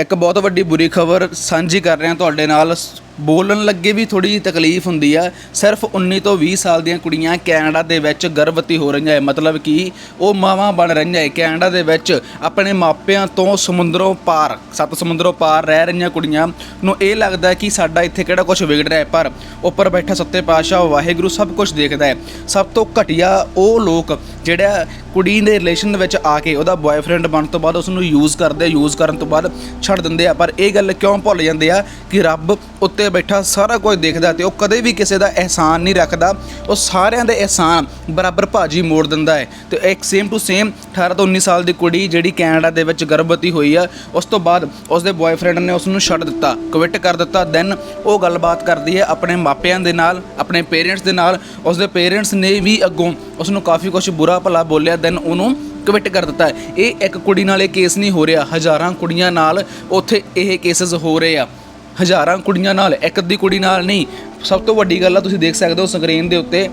ਇੱਕ ਬਹੁਤ ਵੱਡੀ ਬੁਰੀ ਖਬਰ ਸਾਂਝੀ ਕਰ ਰਹੇ ਹਾਂ ਤੁਹਾਡੇ ਨਾਲ। ਬੋਲਣ ਲੱਗੇ ਵੀ ਥੋੜੀ ਜਿਹੀ ਤਕਲੀਫ ਹੁੰਦੀ ਆ। ਸਿਰਫ 19 ਤੋਂ 20 ਸਾਲ ਦੀਆਂ ਕੁੜੀਆਂ ਕੈਨੇਡਾ ਦੇ ਵਿੱਚ ਗਰਭਵਤੀ ਹੋ ਰਹੀਆਂ ਹੈ ਮਤਲਬ ਕਿ ਉਹ ਮਾਵਾਂ ਬਣ ਰਹੀਆਂ ਹੈ ਕੈਨੇਡਾ ਦੇ ਵਿੱਚ ਆਪਣੇ ਮਾਪਿਆਂ ਤੋਂ ਸਮੁੰਦਰੋਂ ਪਾਰ, ਸੱਤ ਸਮੁੰਦਰੋਂ ਪਾਰ ਰਹਿ ਰਹੀਆਂ ਕੁੜੀਆਂ ਨੂੰ ਇਹ ਲੱਗਦਾ ਕਿ ਸਾਡਾ ਇੱਥੇ ਕਿਹੜਾ ਕੁਝ ਵਿਗੜ ਰਿਹਾ ਹੈ ਪਰ ਉੱਪਰ ਬੈਠਾ ਸੱਤੇ ਪਾਤਸ਼ਾਹ ਵਾਹਿਗੁਰੂ ਸਭ ਕੁਝ ਦੇਖਦਾ ਹੈ ਸਭ ਤੋਂ ਘਟੀਆ ਉਹ ਲੋਕ ਜਿਹੜਾ ਕੁੜੀ ਦੇ ਰਿਲੇਸ਼ਨ ਵਿੱਚ ਆ ਕੇ ਉਹਦਾ ਬॉयਫ੍ਰੈਂਡ ਬਣਨ ਤੋਂ ਬਾਅਦ ਉਸ ਨੂੰ ਯੂਜ਼ ਕਰਦੇ, ਯੂਜ਼ ਕਰਨ ਤੋਂ ਬਾਅਦ ਛੱਡ ਦਿੰਦੇ ਆ। ਪਰ ਇਹ ਗੱਲ ਕਿਉਂ ਭੁੱਲ ਜਾਂਦੇ ਆ ਕਿ ਰੱਬ ਉੱਤੇ ਬੈਠਾ, ਸਾਰਾ ਕੁਝ ਦੇਖਦਾ ਤੇ ਉਹ ਕਦੇ ਵੀ ਕਿਸੇ ਦਾ ਅਹਿਸਾਨ ਨਹੀਂ ਰੱਖਦਾ। ਉਹ ਸਾਰਿਆਂ ਦੇ ਅਹਿਸਾਨ ਬਰਾਬਰ ਭਾਜੀ ਮੋੜ ਦਿੰਦਾ ਹੈ। ਤੇ ਇੱਕ ਸੇਮ ਟੂ ਸੇਮ 18 ਤੋਂ 19 ਸਾਲ ਦੀ ਕੁੜੀ ਜਿਹੜੀ ਕੈਨੇਡਾ ਦੇ ਵਿੱਚ ਗਰਭਵਤੀ ਹੋਈ ਆ, ਉਸ ਤੋਂ ਬਾਅਦ ਉਸ ਦੇ ਬॉयਫ੍ਰੈਂਡ ਨੇ ਉਸ ਨੂੰ ਛੱਡ ਦਿੱਤਾ ਕਵਿਟ ਕਰ ਦਿੱਤਾ। ਦੈਨ ਉਹ ਗੱਲਬਾਤ ਕਰਦੀ ਹੈ ਆਪਣੇ ਮਾਪਿਆਂ ਦੇ ਨਾਲ, ਆਪਣੇ ਪੇਰੈਂਟਸ ਦੇ ਨਾਲ। ਉਸ ਦੇ ਪੇਰੈਂਟਸ ਨੇ ਵੀ ਅੱਗੋਂ ਉਸ ਨੂੰ ਕਾਫੀ ਕੁਝ ਬੁਰਾ ਭਲਾ ਬੋਲਿਆ ਦੈਨ ਉਹਨੂੰ ਕਵਿਟ ਕਰ ਦਿੱਤਾ ਇਹ ਇੱਕ ਕੁੜੀ ਨਾਲ ਇਹ ਕੇਸ ਨਹੀਂ ਹੋ ਰਿਹਾ। ਹਜ਼ਾਰਾਂ ਕੁੜੀਆਂ ਨਾਲ ਉੱਥੇ ਇਹ ਕੇਸਸ ਹੋ ਰਹੇ ਆ। ਹਜ਼ਾਰਾਂ ਕੁੜੀਆਂ ਨਾਲ, ਇੱਕ ਅੱਧੀ ਕੁੜੀ ਨਾਲ ਨਹੀਂ। ਸਭ ਤੋਂ ਵੱਡੀ ਗੱਲ ਆ, ਤੁਸੀਂ ਦੇਖ ਸਕਦੇ ਹੋ ਸਕਰੀਨ ਦੇ ਉੱਤੇ।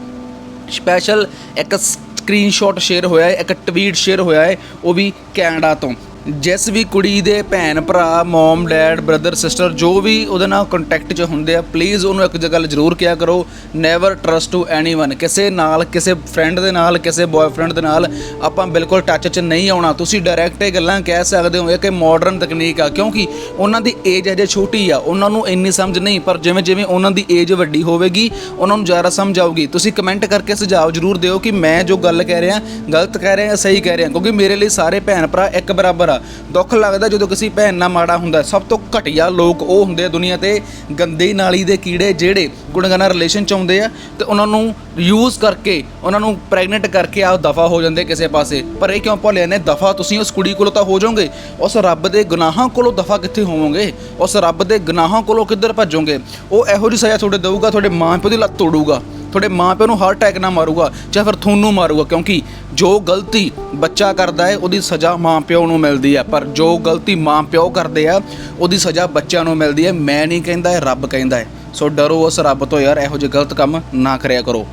ਸਪੈਸ਼ਲ ਇੱਕ ਸਕਰੀਨਸ਼ਾਟ ਸ਼ੇਅਰ ਹੋਇਆ ਹੈ, ਇੱਕ ਟਵੀਟ ਸ਼ੇਅਰ ਹੋਇਆ ਹੈ, ਉਹ ਵੀ ਕੈਨੇਡਾ ਤੋਂ। ਜਿਸ ਵੀ ਕੁੜੀ ਦੇ ਭੈਣ, ਭਰਾ ਮਮ ਡੈਡ ਬ੍ਰਦਰ ਸਿਸਟਰ ਜੋ ਵੀ ਉਹਦੇ ਨਾਲ ਕੰਟੈਕਟ 'ਚ ਹੁੰਦੇ ਆ ਪਲੀਜ਼ ਉਹਨੂੰ ਇੱਕ ਜਗ੍ਹਾ ਜ਼ਰੂਰ ਕਿਹਾ ਕਰੋ। ਨੈਵਰ ਟਰਸਟ ਟੂ ਐਨੀਵਨ ਕਿਸੇ ਨਾਲ, ਕਿਸੇ ਫਰੈਂਡ ਦੇ ਨਾਲ, ਕਿਸੇ ਬॉयਫ੍ਰੈਂਡ ਦੇ ਨਾਲ ਆਪਾਂ ਬਿਲਕੁਲ ਟੱਚ 'ਚ ਨਹੀਂ ਆਉਣਾ। ਤੁਸੀਂ ਡਾਇਰੈਕਟ ਇਹ ਗੱਲਾਂ ਕਹਿ ਸਕਦੇ ਹੋ ਕਿ ਮਾਡਰਨ ਤਕਨੀਕ ਆ, ਕਿਉਂਕਿ ਉਹਨਾਂ ਦੀ ਏਜ ਅਜੇ ਛੋਟੀ ਆ। ਉਹਨਾਂ ਨੂੰ ਇੰਨੀ ਸਮਝ ਨਹੀਂ, ਪਰ ਜਿਵੇਂ ਜਿਵੇਂ ਉਹਨਾਂ ਦੀ ਏਜ ਵੱਡੀ ਹੋਵੇਗੀ, ਉਹਨਾਂ ਨੂੰ ਜ਼ਿਆਦਾ ਸਮਝ ਆਊਗੀ। ਤੁਸੀਂ ਕਮੈਂਟ ਕਰਕੇ ਸੁਝਾਅ ਜ਼ਰੂਰ ਦਿਓ ਕਿ ਮੈਂ ਜੋ ਗੱਲ ਕਹਿ ਰਿਹਾ, ਗਲਤ ਕਹਿ ਰਿਹਾ ਜਾਂ ਸਹੀ ਕਹਿ ਰਿਹਾ, ਕਿਉਂਕਿ ਮੇਰੇ ਲਈ ਸਾਰੇ ਭੈਣ ਭਰਾ ਇੱਕ ਬਰਾਬਰ ਆ। ਦੁੱਖ ਲੱਗਦਾ ਜਦੋਂ ਕਿਸੇ ਭੈਣ ਨਾਲ ਮਾੜਾ ਹੁੰਦਾ ਸਭ ਤੋਂ ਘਟੀਆ ਲੋਕ ਉਹ ਹੁੰਦੇ ਆ ਦੁਨੀਆ ਤੇ ਗੰਦੀ ਨਾਲੀ ਦੇ ਕੀੜੇ ਜਿਹੜੇ ਗੁਣਗਾਨਾ ਰਿਲੇਸ਼ਨ ਚ ਆਉਂਦੇ ਆ ਤੇ ਉਹਨਾਂ ਨੂੰ ਯੂਜ਼ ਕਰਕੇ, ਉਹਨਾਂ ਨੂੰ ਪ੍ਰੈਗਨੈਂਟ ਕਰਕੇ ਆ ਦਫਾ ਹੋ ਜਾਂਦੇ ਕਿਸੇ ਪਾਸੇ। ਪਰ ਇਹ ਕਿਉਂ ਭੁੱਲੇ ਨੇ ਦਫਾ ਤੁਸੀਂ ਉਸ ਕੁੜੀ ਕੋਲੋਂ ਤਾਂ ਹੋ ਜਾਓਗੇ। ਉਸ ਰੱਬ ਦੇ ਗੁਨਾਹਾਂ ਕੋਲੋਂ ਦਫਾ ਕਿੱਥੇ ਹੋਵੋਗੇ? ਉਸ ਰੱਬ ਦੇ ਗੁਨਾਹਾਂ ਕੋਲੋਂ ਕਿੱਧਰ ਭੱਜੋਗੇ? ਉਹ ਇਹੋ ਜਿਹੀ ਸਜ਼ਾ ਤੁਹਾਡੇ ਦੇਊਗਾ, ਤੁਹਾਡੇ ਮਾਂ ਪਿਓ ਦੀ ਲੱਤ ਤੋੜੂਗਾ। ਤੁਹਾਡੇ ਮਾਂ ਪਿਓ ਨੂੰ ਹਾਰਟ ਅਟੈਕ ਨਾਲ ਮਾਰੂਗਾ ਜਾਂ ਫਿਰ ਤੁਹਾਨੂੰ ਮਾਰੂਗਾ, ਕਿਉਂਕਿ ਜੋ ਗਲਤੀ ਬੱਚਾ ਕਰਦਾ ਹੈ, ਉਹਦੀ ਸਜ਼ਾ ਮਾਂ ਪਿਓ ਨੂੰ ਮਿਲਦੀ ਹੈ। ਪਰ ਜੋ ਗਲਤੀ ਮਾਂ ਪਿਓ ਕਰਦੇ ਆ, ਉਹਦੀ ਸਜ਼ਾ ਬੱਚਿਆਂ ਨੂੰ ਮਿਲਦੀ ਹੈ। ਮੈਂ ਨਹੀਂ ਕਹਿੰਦਾ, ਇਹ ਰੱਬ ਕਹਿੰਦਾ ਹੈ। ਸੋ ਡਰੋ ਉਸ ਰੱਬ ਤੋਂ ਯਾਰ, ਇਹੋ ਜਿਹੇ ਗਲਤ ਕੰਮ ਨਾ ਕਰਿਆ ਕਰੋ।